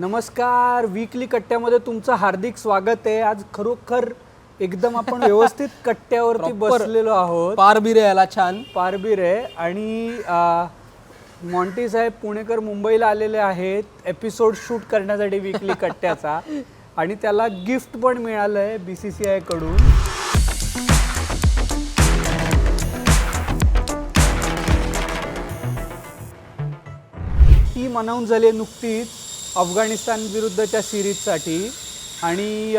नमस्कार वीकली कट्ट्यामध्ये तुमचं हार्दिक स्वागत आहे. आज खरोखर एकदम आपण व्यवस्थित कट्ट्यावरती Proper. बसलेलो आहोत. पार बिरे याला छान. पारबीर आहे आणि आ, मॉन्टी साहेब पुणेकर मुंबईला आलेले आहेत. एपिसोड शूट करण्यासाठी वीकली कट्ट्याचा. आणि त्याला गिफ्ट पण मिळालं आहे बी सी सी आयकडून टीम अनाऊन्स झाली आहे नुकतीच. अफगाणिस्तान विरुद्धच्या सिरीजसाठी आणि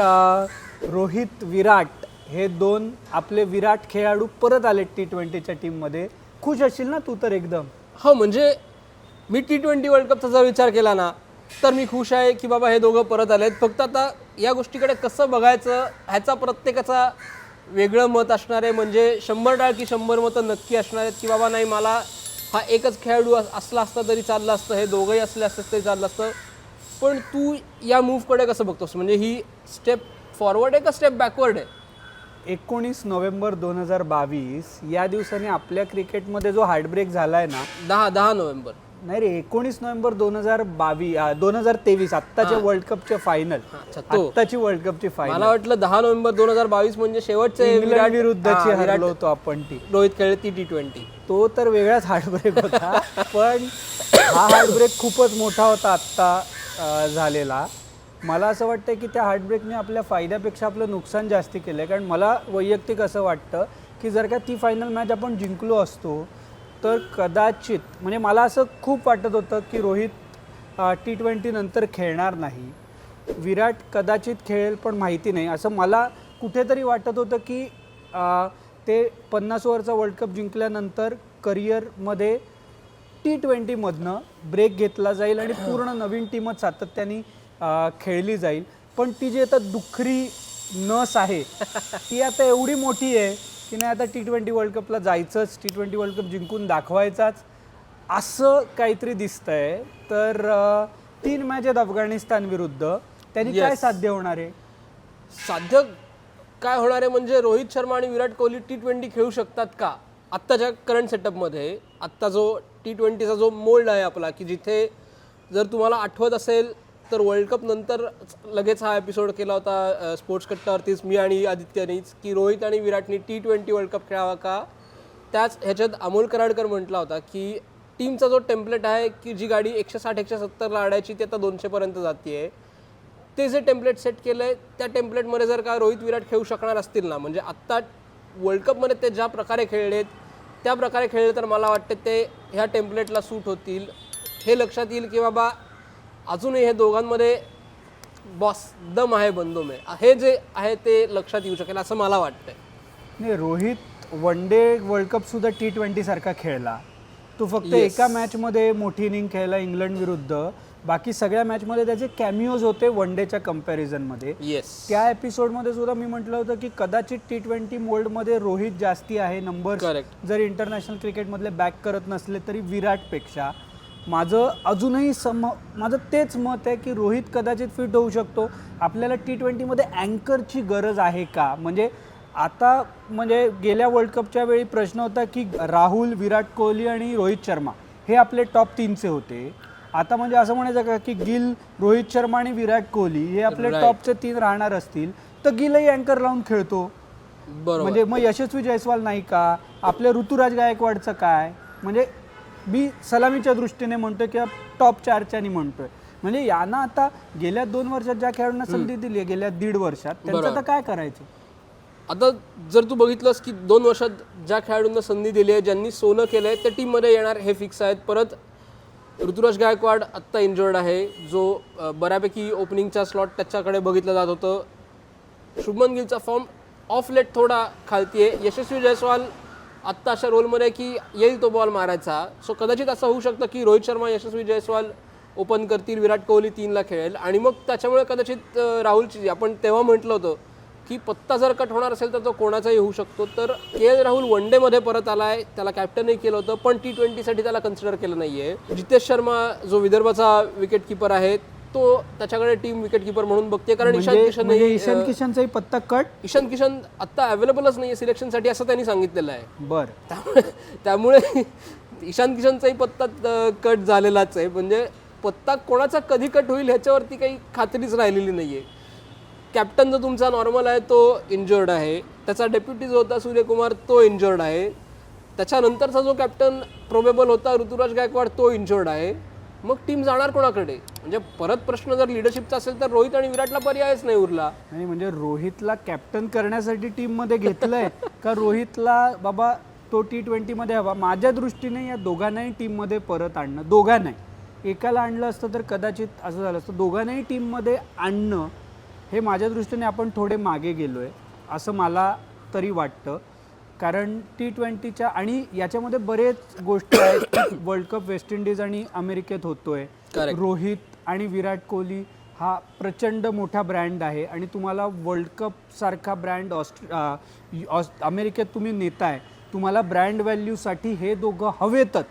रोहित विराट हे दोन आपले विराट खेळाडू परत आले टी ट्वेंटीच्या टीममध्ये खुश असशील ना तू तर एकदम? हो म्हणजे मी टी ट्वेंटी वर्ल्ड कपचा जर विचार केला ना तर मी खुश आहे की बाबा हे दोघं परत आलेत. फक्त आता या गोष्टीकडे कसं बघायचं ह्याचा प्रत्येकाचा वेगळं मत असणार आहे. म्हणजे शंभर डाळ की शंभर मतं नक्की असणार आहेत की बाबा नाही मला हा एकच खेळाडू असला असता तरी चाललं असतं हे दोघंही असले असतं तरी चाललं असतं. पण तू या मूव्हकडे कसं बघतोस? म्हणजे ही स्टेप फॉरवर्ड आहे का स्टेप बॅकवर्ड आहे? एकोणीस नोव्हेंबर दोन हजार बावीस या दिवसाने आपल्या क्रिकेटमध्ये जो हार्टब्रेक झाला आहे ना दहा दहा नोव्हेंबर. नाही रे एकोणीस नोव्हेंबर दोन हजार बावीस दोन हजार तेवीस आत्ताच्या वर्ल्ड कपचे फायनल अच्छा तो. आत्ताची वर्ल्ड कपची फायनल मला वाटलं दहा नोव्हेंबर दोन हजार बावीस म्हणजे शेवटचे इंग्लंड विराट- विरुद्धची हा, विराट हरलो होतो आपण ती. रोहित खेळले ती टी ट्वेंटी तो तर वेगळाच हार्टब्रेक होता पण हा हार्टब्रेक खूपच मोठा होता आत्ता. झालेला. मला असं वाटतं की त्या हार्टब्रेकने आपल्या फायद्यापेक्षा आपलं नुकसान जास्ती केलं आहे कारण मला वैयक्तिक असं वाटतं की जर का ती फायनल मॅच आपण जिंकलो असतो तर कदाचित म्हणजे मला असं खूप वाटत होतं की रोहित टी ट्वेंटी नंतर खेळणार नाही. विराट कदाचित खेळेल पण माहिती नाही. असं मला कुठेतरी वाटत होतं की ते पन्नास ओव्हरचा वर्ल्ड कप जिंकल्यानंतर करिअरमध्ये टी ट्वेंटीमधनं ब्रेक घेतला जाईल आणि पूर्ण नवीन टीमच सातत्याने खेळली जाईल. पण ती जी आता दुखरी नस आहे ती आता एवढी मोठी आहे की नाही आता टी ट्वेंटी वर्ल्ड कपला जायचंच टी ट्वेंटी वर्ल्ड कप जिंकून दाखवायचाच असं काहीतरी दिसतंय. तर तीन मॅच आहेत अफगाणिस्तान विरुद्ध. त्यांनी काय. साध्य होणार आहे? साध्य काय होणार आहे म्हणजे रोहित शर्मा आणि विराट कोहली टी ट्वेंटी खेळू शकतात का? आत्ताच्या करंट सेटअपमध्ये आत्ता जो टी ट्वेंटीचा जो मोल्ड आहे आपला की जिथे जर तुम्हाला आठवत असेल तर वर्ल्ड कप नंतर लगेच हा एपिसोड केला होता स्पोर्ट्स कट्टावरतीच मी आणि आदित्यनीच की रोहित आणि विराटनी टी ट्वेंटी वर्ल्ड कप खेळावा का? त्याच ह्याच्यात अमोल कराडकर म्हटला होता की टीमचा जो टेम्पलेट आहे की जी गाडी एकशे साठ एकशे सत्तरला आडायची ती आता दोनशेपर्यंत जाते ते जे टेम्पलेट सेट केलं आहे त्या टेम्पलेटमध्ये जर का रोहित विराट खेळू शकणार असतील ना म्हणजे आत्ता वर्ल्ड कपमध्ये ते ज्या प्रकारे खेळलेत त्या प्रकारे खेळले तर मला वाटतं ते ह्या टेम्पलेटला सूट होतील. हे लक्षात येईल की बाबा अजूनही हे दोघांमध्ये बॉस दम आहे बंदोम आहे हे जे आहे ते लक्षात येऊ शकेल असं मला वाटतंय. नाही Rohit one day world cup सुद्धा टी ट्वेंटी सारखा खेळला. तो फक्त Yes. एका मॅचमध्ये मोठी इनिंग खेळला इंग्लंड विरुद्ध. बाकी सगळ्या मॅचमध्ये त्याचे कॅमिओज होते वन डेच्या कम्पॅरिझनमध्ये येस त्या एपिसोडमध्ये सुद्धा मी म्हटलं होतं की कदाचित टी ट्वेंटी मोल्डमध्ये रोहित जास्ती आहे नंबर Correct. जर इंटरनॅशनल क्रिकेटमधले बॅक करत नसले तरी विराटपेक्षा. माझं अजूनही सम माझं तेच मत आहे की रोहित कदाचित फिट होऊ शकतो. आपल्याला टी ट्वेंटीमध्ये अँकरची गरज आहे का? म्हणजे आता म्हणजे गेल्या वर्ल्ड कपच्या वेळी प्रश्न होता की राहुल विराट कोहली आणि रोहित शर्मा हे आपले टॉप तीनचे होते. आता म्हणजे असं म्हणायचं का की गिल रोहित शर्मा आणि विराट कोहली हे आपले Right. टॉपचे तीन राहणार असतील तर गिलही अँकर लावून खेळतो. बरोबर. म्हणजे मग यशस्वी जयस्वाल नाही का? आपल्या ऋतुराज गायकवाडचं काय? म्हणजे मी सलामीच्या दृष्टीने म्हणतोय किंवा टॉप चारच्यानी म्हणतोय. म्हणजे यांना आता गेल्या दोन वर्षात ज्या खेळाडूंना संधी दिली आहे गेल्या दीड वर्षात त्यांचं बरोबर. आता काय करायचं? आता जर तू बघितलंस की दोन वर्षात ज्या खेळाडूंना संधी दिली आहे ज्यांनी सोनं केलं आहे त्या टीममध्ये येणार हे फिक्स आहेत. परत ऋतुराज गायकवाड आत्ता इंजर्ड आहे. जो बऱ्यापैकी ओपनिंगचा स्लॉट त्याच्याकडे बघितलं जात होतं. शुभमन गिलचा फॉर्म ऑफ लेट थोडा खालती आहे यशस्वी जयस्वाल आत्ता अशा रोलमध्ये आहे की येईल तो बॉल मारायचा. सो कदाचित असं होऊ शकतं की रोहित शर्मा यशस्वी जयस्वाल ओपन करतील. विराट कोहली तीनला खेळेल. आणि मग त्याच्यामुळे कदाचित राहुलची आपण तेव्हा म्हटलं होतं की पत्ता जर कट होणार असेल तर तो कोणाचाही होऊ शकतो. तर के एल राहुल वन डेमध्ये परत आला आहे त्याला कॅप्टनही केलं होतं पण टी ट्वेंटीसाठी त्याला कन्सिडर केलं नाही आहे जितेश शर्मा जो विदर्भाचा विकेट किपर आहे तो त्याच्याकडे टीम विकेट किपर म्हणून बघते. कारण ईशान म्हणजे किशन म्हणजे ईशान किशनचाही पत्ता कट? ईशान किशन आत्ता अवेलेबलच नाही आहे सिलेक्शनसाठी असं त्यांनी सांगितलेलं आहे. बर. त्यामुळे त्यामुळे ईशान किशनचाही पत्ता कट झालेलाच आहे. म्हणजे पत्ता कोणाचा कधी कट होईल ह्याच्यावरती काही खात्रीच राहिलेली नाही आहे कॅप्टन जो तुमचा नॉर्मल आहे तो इंजर्ड आहे. त्याचा डेप्युटी जो होता सूर्यकुमार तो इंजर्ड आहे. त्याच्यानंतरचा जो कॅप्टन प्रोबेबल होता ऋतुराज गायकवाड तो इंजर्ड आहे. मग टीम जाणार कोणाकडे? म्हणजे परत प्रश्न जर लिडरशिपचा असेल तर रोहित आणि विराटला पर्यायच नाही उरला. नाही म्हणजे रोहितला कॅप्टन करण्यासाठी टीममध्ये घेतलंय का रोहितला बाबा तो टी ट्वेंटीमध्ये हवा? माझ्या दृष्टीने या दोघांनाही टीममध्ये परत आणणं दोघांनाही. एकाला आणलं असतं तर कदाचित असं झालं असतं दोघांनाही टीममध्ये आणणं हे माझ्या दृष्टीने आपण थोडे मागे गेलो आहे असं मला तरी वाटतं. कारण टी ट्वेंटीच्या आणि याच्यामध्ये बरेच गोष्टी आहेत. वर्ल्ड कप वेस्ट इंडिज आणि अमेरिकेत होतोय. रोहित आणि विराट कोहली हा प्रचंड मोठा ब्रँड आहे आणि तुम्हाला वर्ल्ड कप सारखा ब्रँड ऑस्ट्र अ, ऑस- अमेरिकेत तुम्ही नेताय. तुम्हाला ब्रँड व्हॅल्यूसाठी हे दोघं हवेतच.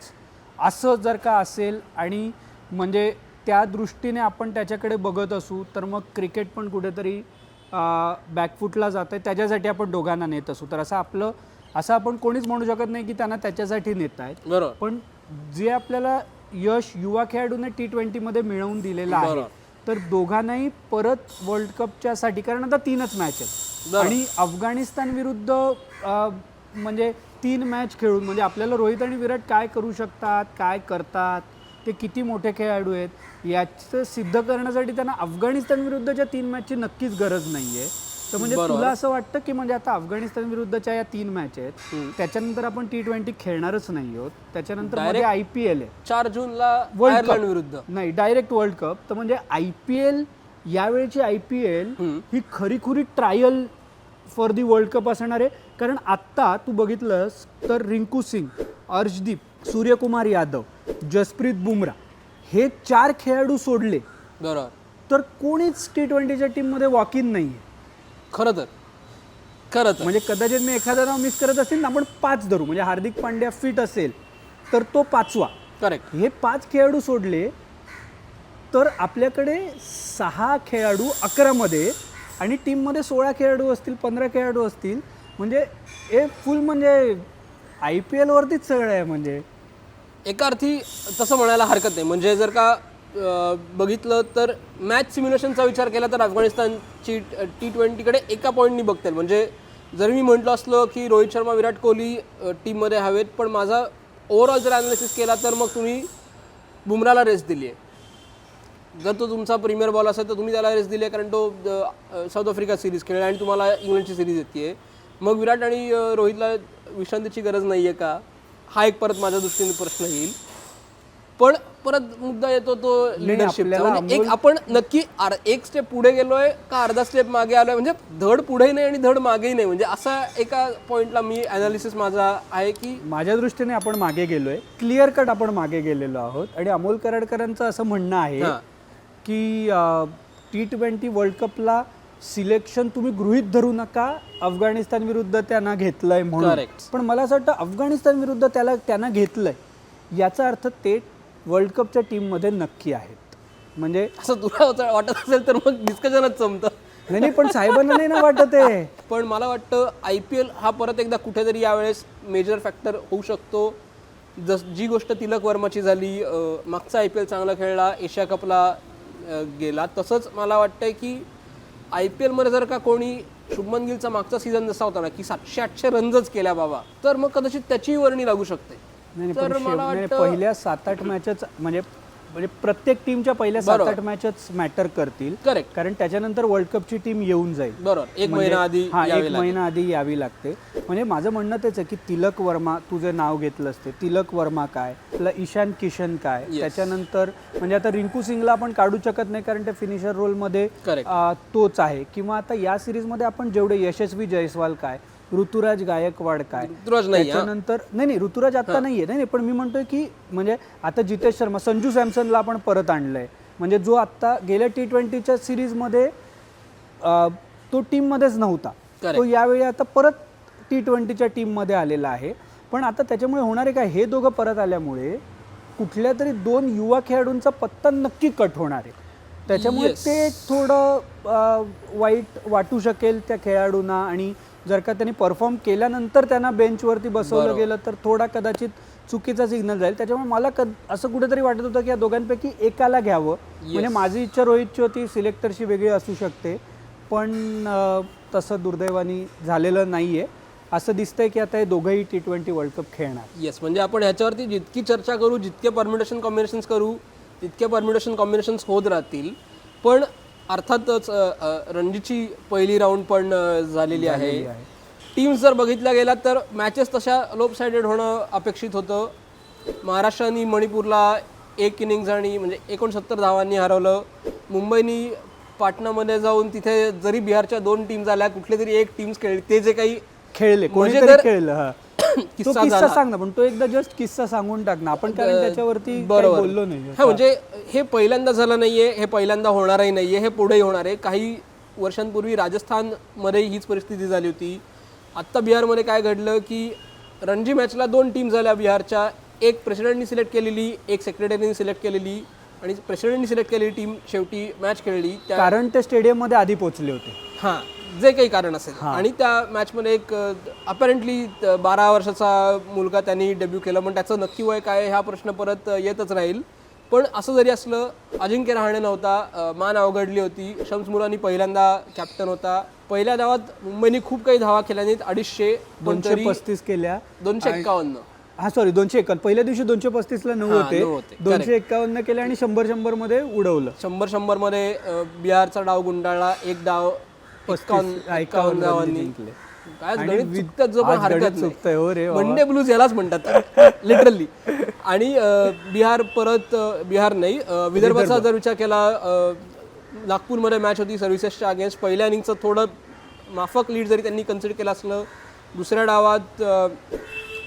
असं जर का असेल आणि म्हणजे त्या दृष्टीने आपण त्याच्याकडे बघत असू तर मग क्रिकेट पण कुठेतरी बॅकफुटला जातं आहे त्याच्यासाठी आपण दोघांना नेत असू. तर असं आपलं असं आपण कोणीच म्हणू शकत नाही की त्यांना त्याच्यासाठी नेत आहेत बरोबर. पण जे आपल्याला यश युवा खेळाडूने टी ट्वेंटीमध्ये मिळवून दिलेलं आहे. तर दोघांनाही परत वर्ल्ड कपच्या साठी कारण आता तीनच मॅच आहेत. आणि अफगाणिस्तान विरुद्ध म्हणजे तीन मॅच खेळून म्हणजे आपल्याला रोहित आणि विराट काय करू शकतात काय करतात? ते किती मोठे खेळाडू आहेत याचं सिद्ध करण्यासाठी त्यांना अफगाणिस्तान विरुद्धच्या तीन मॅचची नक्कीच गरज नाही आहे तर म्हणजे बरोबर. तुला असं वाटतं की म्हणजे आता अफगाणिस्तान विरुद्धच्या या तीन मॅच आहेत त्याच्यानंतर आपण टी ट्वेंटी खेळणारच नाही आहोत त्याच्यानंतरमध्ये आय पी एल आहे. चार जूनला वर्ल्ड आयर्लंड कप विरुद्ध. नाही डायरेक्ट वर्ल्ड कप तर म्हणजे आय पी एल यावेळची आय पी एल ही खरीखुरी trial for the world cup असणार आहे. कारण आत्ता तू बघितलंस तर रिंकू सिंग अर्शदीप सूर्यकुमार यादव जसप्रीत बुमरा हे चार खेळाडू सोडले. बरोबर. तर कोणीच टी ट्वेंटीच्या टीममध्ये वॉक इन नाही आहे खरं तर. खरं तर. म्हणजे कदाचित मी एखादा नाव मिस करत असेल ना आपण पाच धरू. म्हणजे हार्दिक पांड्या फिट असेल तर तो पाचवा. करेक्ट हे पाच खेळाडू सोडले तर आपल्याकडे सहा खेळाडू अकरामध्ये आणि टीममध्ये सोळा खेळाडू असतील पंधरा खेळाडू असतील. म्हणजे हे फुल म्हणजे आय पी एलवरतीच सगळं आहे म्हणजे. एका अर्थी तसं म्हणायला हरकत नाही. म्हणजे जर का बघितलं तर मॅच सिम्युलेशनचा विचार केला तर अफगाणिस्तानची टी ट्वेंटीकडे एका पॉईंटनी बघतील म्हणजे जर मी म्हटलं असलं की रोहित शर्मा विराट कोहली टीममध्ये हवेत पण माझा ओव्हरऑल जर ॲनालिसिस केला तर मग तुम्ही बुमराला रेस्ट दिली आहे जर तो तुमचा प्रीमियर बॉल असेल तर तुम्ही त्याला रेस्ट दिली आहे कारण तो साऊथ आफ्रिका सिरीज खेळला आणि तुम्हाला इंग्लंडची सिरीज येते मग विराट आणि रोहितला विश्रांतीची गरज नाही आहे का? हा एक परत माझ्या दृष्टीने प्रश्न येईल. पण परत मुद्दा येतो तो लिडरशिपचा आपल्याला म्हणजे एक आपण नक्की एक स्टेप पुढे गेलोय का अर्धा स्टेप मागे आलोय? म्हणजे धड पुढेही नाही आणि धड मागेही नाही. म्हणजे असा एका पॉइंटला मी अनालिसिस माझा आहे की माझ्या दृष्टीने आपण मागे गेलोय. क्लिअर कट आपण मागे गेलेलो आहोत. आणि अमोल कराडकरांचं असं म्हणणं आहे. की टी ट्वेंटी वर्ल्ड कपला सिलेक्शन तुम्ही गृहीत धरू नका. अफगाणिस्तान विरुद्ध त्यांना घेतलंय म्हणून. Correct. पण मला असं वाटतं अफगाणिस्तान विरुद्ध त्याला त्यांना घेतलंय. याचा अर्थ ते वर्ल्ड कपच्या टीममध्ये नक्की आहेत. म्हणजे असं तुला वाटत असेल तर मग डिस्कशनच संपतं. नाही नाही, पण साहेबांना नाही ना वाटत आहे. पण मला वाटतं आय पी एल हा परत एकदा कुठेतरी यावेळेस मेजर फॅक्टर होऊ शकतो. जस जी गोष्ट तिलक वर्माची झाली अं, मागचा आय पी एल चांगला खेळला एशिया कपला अं, गेला तसंच मला वाटतंय की आय पी एलमध्ये जर का कोणी शुभमन गिलचा मागचा सीझन जसा होता ना की सातशे आठशे रनच केल्या बाबा तर मग कदाचित त्याची वर्णी लागू शकते. नाही नाही, तर पण शेव- मला नाही, वाटतं पहिल्या सात आठ मॅचच म्हणजे म्हणजे प्रत्येक टीमच्या पहिल्या सात बरोबर. आठ मॅचच मॅटर करतील. करेक्ट कारण त्याच्यानंतर वर्ल्ड कपची टीम येऊन जाईल. बरोबर. एक म्हणजे- महिना आधी हा यावे एक लागेल. महिना आधी यावी लागते. म्हणजे माझं म्हणणं तेच आहे की तिलक वर्मा तुझं नाव घेतलं असते. तिलक वर्मा काय? आपलं ईशान किशन काय? Yes. त्याच्यानंतर म्हणजे आता रिंकू सिंगला आपण काढू शकत नाही कारण त्या फिनिशर रोलमध्ये Correct. तोच आहे. किंवा आता या सिरीजमध्ये आपण जेवढे यशस्वी जयस्वाल काय ऋतुराज गायकवाड काय? ऋतुराज नाही, हा. त्याच्यानंतर नाही नाही ऋतुराज आता नाहीये. नाही नाही पण मी म्हणतोय की म्हणजे आता जितेश शर्मा संजू सॅमसनला आपण परत आणलंय. म्हणजे जो आता गेल्या टी ट्वेंटीच्या सिरीजमध्ये अं, तो टीममध्येच नव्हता. Correct. तो यावेळी आता परत टी ट्वेंटीच्या टीममध्ये आलेला आहे. पण आता त्याच्यामुळे होणार आहे काय? हे दोघं परत आल्यामुळे कुठल्या तरी दोन युवा खेळाडूंचा पत्ता नक्की कट होणार आहे. त्याच्यामुळे Yes. ते थोडं अं, वाईट वाटू शकेल त्या खेळाडूंना आणि जर का त्यांनी परफॉर्म केल्यानंतर त्यांना बेंचवरती बसवलं. गेलं तर थोडा कदाचित चुकीचा सिग्नल जाईल. त्याच्यामुळे मला क असं कुठेतरी वाटत होतं की या दोघांपैकी एकाला घ्यावं. म्हणजे माझी इच्छा रोहितची होती सिलेक्टरची वेगळी असू शकते. पण तसं दुर्दैवानी झालेलं नाही आहे असं दिसतंय की आता हे दोघंही टी ट्वेंटी वर्ल्ड कप खेळणार. येस म्हणजे आपण ह्याच्यावरती जितकी चर्चा करू जितके परम्युटेशन कॉम्बिनेशन्स करू तितके परम्युटेशन कॉम्बिनेशन्स होत राहतील. पण अर्थातच रणजीची पहिली राऊंड पण झालेली आहे. टीम्स जर बघितल्या गेल्या तर मॅचेस तशा लोप सायडेड होणं अपेक्षित होतं. महाराष्ट्राने मणिपूरला एक इनिंग्ज आणि म्हणजे एकोणसत्तर धावांनी हरवलं. मुंबईनी पाटणामध्ये जाऊन तिथे जरी बिहारच्या दोन टीम्स आल्या कुठले तरी एक टीम्स खेळली ते जे काही खेळले म्हणजे तर खेळलं हा. तो किस्सा. सांग ना पण तो एकदा जस्ट किस्सा सांगून टाक ना. आपण कारण त्याच्यावरती बरोबर. बोललो नाही. हा म्हणजे हे पहिल्यांदा झालं नाहीये हे पहिल्यांदा होणारही नाहीये हे पुढेही होणार आहे. काही वर्षांपूर्वी राजस्थानमध्ये हीच परिस्थिती झाली होती. आत्ता बिहारमध्ये काय घडलं की रणजी मॅचला दोन टीम झाल्या. बिहारच्या एक प्रेसिडेंटनी सिलेक्ट केलेली एक सेक्रेटरीनी सिलेक्ट केलेली आणि प्रेसिडेंटनी सिलेक्ट केलेली टीम शेवटी मॅच खेळली. त्या कारण ते स्टेडियममध्ये आधी पोहोचले होते. हां. जे काही कारण असेल. आणि त्या मॅचमध्ये एक अपॅरेंटली बारा वर्षाचा मुलगा त्यांनी डेब्यू केलं. पण त्याचं नक्की वय काय हा प्रश्न परत येतच राहील. पण असं जरी असलं अजिंक्य रहाणे नव्हता. मान अवघडली होती. शम्स मुलानी पहिल्यांदा कॅप्टन होता. पहिल्या धावात मुंबईने खूप काही धावा केल्या नाहीत. अडीचशे दोनशे पस्तीस केल्या. दोनशे एक्कावन्न. हा सॉरी दोनशे एकावन्न पहिल्या दिवशी दोनशे पस्तीस ला नऊ होते. दोनशे एकावन्न केले आणि शंभर शंभरमध्ये उडवलं. शंभर शंभरमध्ये बिहारचा डाव गुंडाळला. एक डाव एक्कावन्न हा, एक्कावन्न एकावन्न धावांनी जिंकले. काय आणि गणित वि- चुकतात जो पण आज हरकत गणित नाही. चुकतंय, हो रे बाबा. मंडे ब्लूज यालाच म्हणतात लिटरली आणि अ, बिहार परत अ, बिहार नाही अ, विदर्भाचा जर विचार केला अ, नागपूरमध्ये मॅच होती सर्व्हिसेसच्या अगेन्स्ट पहिल्या इनिंगचं थोडं माफक लीड जरी त्यांनी कन्सिडर केलं असलं दुसऱ्या डावात अ,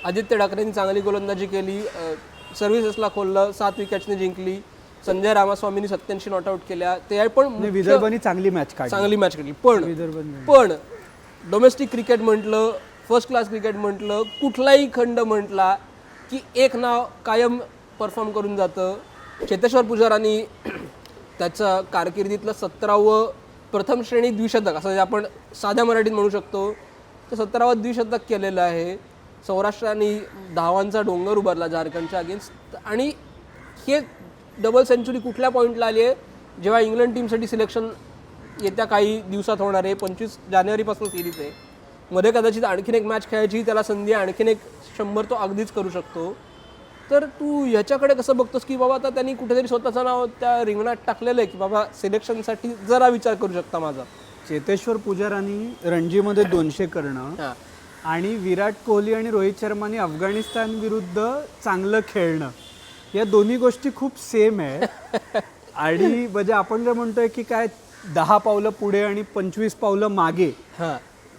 आदित्य ठाकरेंनी चांगली गोलंदाजी केली सर्व्हिसेसला खोललं सात विकेट्सने जिंकली. संजय रामास्वामींनी सत्याऐंशी नॉट आऊट केल्या. ते पण विदर्भाने चांगली मॅच काढली. चांगली मॅच खेळली पण पण डोमेस्टिक क्रिकेट म्हटलं फर्स्ट क्लास क्रिकेट म्हटलं कुठलाही खंड म्हटला की एक नाव कायम परफॉर्म करून जातं. चेतेश्वर पुजारांनी त्याचं कारकिर्दीतलं सतरावं प्रथम श्रेणी द्विशतक असं जे आपण साध्या मराठीत म्हणू शकतो ते सतरावं द्विशतक केलेलं आहे. सौराष्ट्राने धावांचा डोंगर उभारला झारखंडच्या अगेन्स्ट आणि हे डबल सेंचुरी कुठल्या पॉईंटला आली आहे? जेव्हा इंग्लंड टीमसाठी सिलेक्शन येत्या काही दिवसात होणार आहे पंचवीस जानेवारीपासून सिरीज आहे. मध्ये कदाचित आणखीन एक मॅच खेळायची त्याला संधी आणखीन एक शंभर तो अगदीच करू शकतो. तर तू ह्याच्याकडे कसं बघतोस की बाबा आता त्यांनी कुठेतरी स्वतःचं नाव त्या रिंगणात टाकलेलं आहे की बाबा सिलेक्शनसाठी जरा विचार करू शकता माझा? चेतेश्वर पुजारांनी रणजीमध्ये दोनशे करणं आणि विराट कोहली आणि रोहित शर्माने अफगाणिस्तान विरुद्ध चांगलं खेळणं. या दोन्ही गोष्टी खूप सेम आहे आणि म्हणजे आपण जर म्हणतोय की काय दहा पावलं पुढे आणि पंचवीस पावलं मागे हां.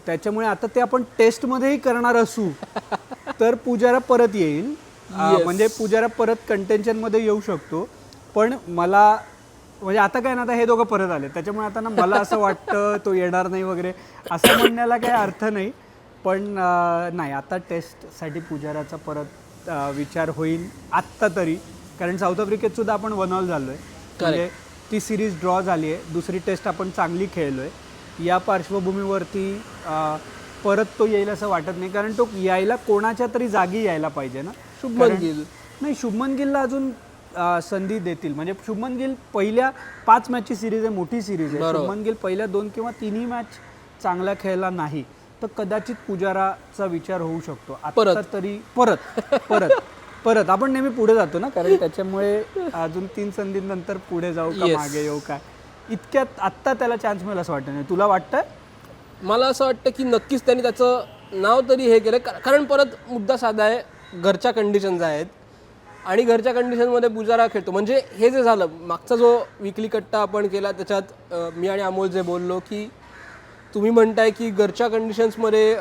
त्याच्यामुळे आता ते आपण टेस्टमध्येही करणार असू. तर पुजारा परत येईल. म्हणजे पुजारा परत कंटेन्शनमध्ये येऊ शकतो. पण मला म्हणजे आता काय ना आता हे दोघं परत आले. त्याच्यामुळे आता ना मला असं वाटतं तो येणार नाही वगैरे असं म्हणण्याला काही अर्थ नाही. पण नाही आता टेस्टसाठी पुजाराचा परत विचार होईल आत्ता तरी. कारण साऊथ आफ्रिकेत सुद्धा आपण वन ऑल झालोय. म्हणजे ती सिरीज ड्रॉ झाली आहे. दुसरी टेस्ट आपण चांगली खेळलोय. या पार्श्वभूमीवरती परत तो येईल असं वाटत नाही. कारण तो यायला कोणाच्या तरी जागी यायला पाहिजे ना. शुभमन गिल. नाही शुभमन गिलला अजून संधी देतील. म्हणजे शुभमन गिल पहिल्या पाच मॅचची सिरीज आहे मोठी सिरीज आहे. शुभमन गिल पहिल्या दोन किंवा तिन्ही मॅच चांगला खेळला नाही. तर कदाचित पुजाराचा विचार होऊ शकतो. आता तरी परत परत परत. आपण नेहमी पुढे जातो ना कारण त्याच्यामुळे अजून तीन संधीनंतर पुढे जाऊ का मागे येऊ काय इतक्यात आत्ता त्याला चान्स मिळेल असं वाटतं नाही. तुला वाटतं? मला असं वाटतं की नक्कीच त्यांनी त्याचं नाव तरी हे केलं. कारण परत मुद्दा साधा आहे घरच्या कंडिशन्स आहेत. आणि घरच्या कंडिशनमध्ये पुजारा खेळतो. म्हणजे हे जे झालं मागचा जो विकली कट्टा आपण केला त्याच्यात मी आणि अमोल जे बोललो की तुम्ही म्हणताय की घरच्या कंडिशन्समध्ये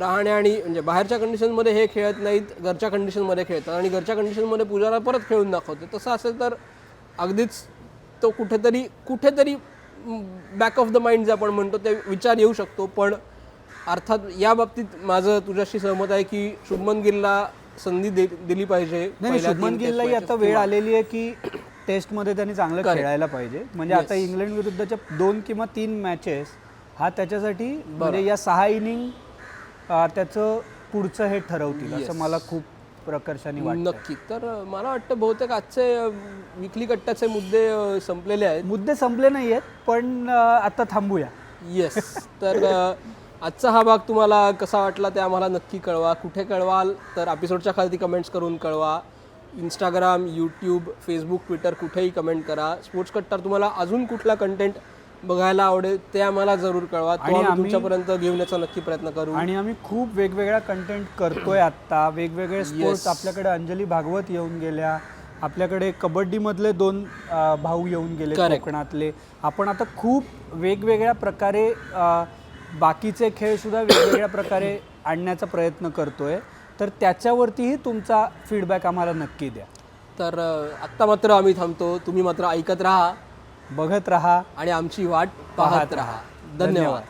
राहणे आणि म्हणजे बाहेरच्या कंडिशनमध्ये हे खेळत नाहीत घरच्या कंडिशनमध्ये खेळतात आणि घरच्या कंडिशनमध्ये पुजारा परत खेळून दाखवते तसं असेल तर अगदीच तो कुठेतरी कुठेतरी बॅक ऑफ द माइंड जे आपण म्हणतो ते विचार येऊ शकतो. पण अर्थात या बाबतीत माझं तुझ्याशी सहमत आहे की शुभमन गिलला संधी दिली पाहिजे. नाही शुभमन matches आता वेळ आलेली आहे की टेस्टमध्ये त्यांनी चांगलं खेळायला पाहिजे. म्हणजे आता इंग्लंड विरुद्धच्या दोन किंवा तीन मॅचेस हा त्याच्यासाठी म्हणजे या सहा इनिंग त्याचं पुढचं हे ठरवतील असं मला खूप प्रकर्षाने वाटतं नक्की. तर मला वाटतं बहुतेक आजचे विकली कट्ट्याचे मुद्दे संपलेले आहेत. मुद्दे संपले नाही आहेत पण आता थांबूया. येस तर आजचा हा भाग तुम्हाला कसा वाटला ते आम्हाला नक्की कळवा. कुठे कळवाल तर एपिसोडच्या खाली कमेंट्स करून कळवा. इंस्टाग्राम यूट्यूब फेसबुक ट्विटर कुठेही कमेंट करा. स्पोर्ट्स कट्टर तुम्हाला अजून कुठला कंटेंट बघायला आवडेल ते आम्हाला जरूर कळवा. तो आणि आम्ही आम्ही- तुमच्यापर्यंत घेऊन याचा नक्की प्रयत्न करू. आणि आम्ही खूप वेगवेगळा कंटेंट करतोय आत्ता. वेगवेगळे स्पोर्ट्स आपल्याकडे अंजली भागवत येऊन गेल्या. आपल्याकडे कबड्डीमधले दोन अं, भाऊ येऊन गेले Correct. कोकणातले. आपण आता खूप वेगवेगळ्या प्रकारे अं, बाकीचे खेळ सुद्धा वेगवेगळ्या प्रकारे आणण्याचा प्रयत्न करतोय. तर त्याच्यावरतीही तुमचा फीडबॅक आम्हाला नक्की द्या. तर अ, आत्ता मात्र आम्ही थांबतो. तुम्ही मात्र ऐकत राहा. बघत राहा आणि आमची वाट पाहत राहा. धन्यवाद.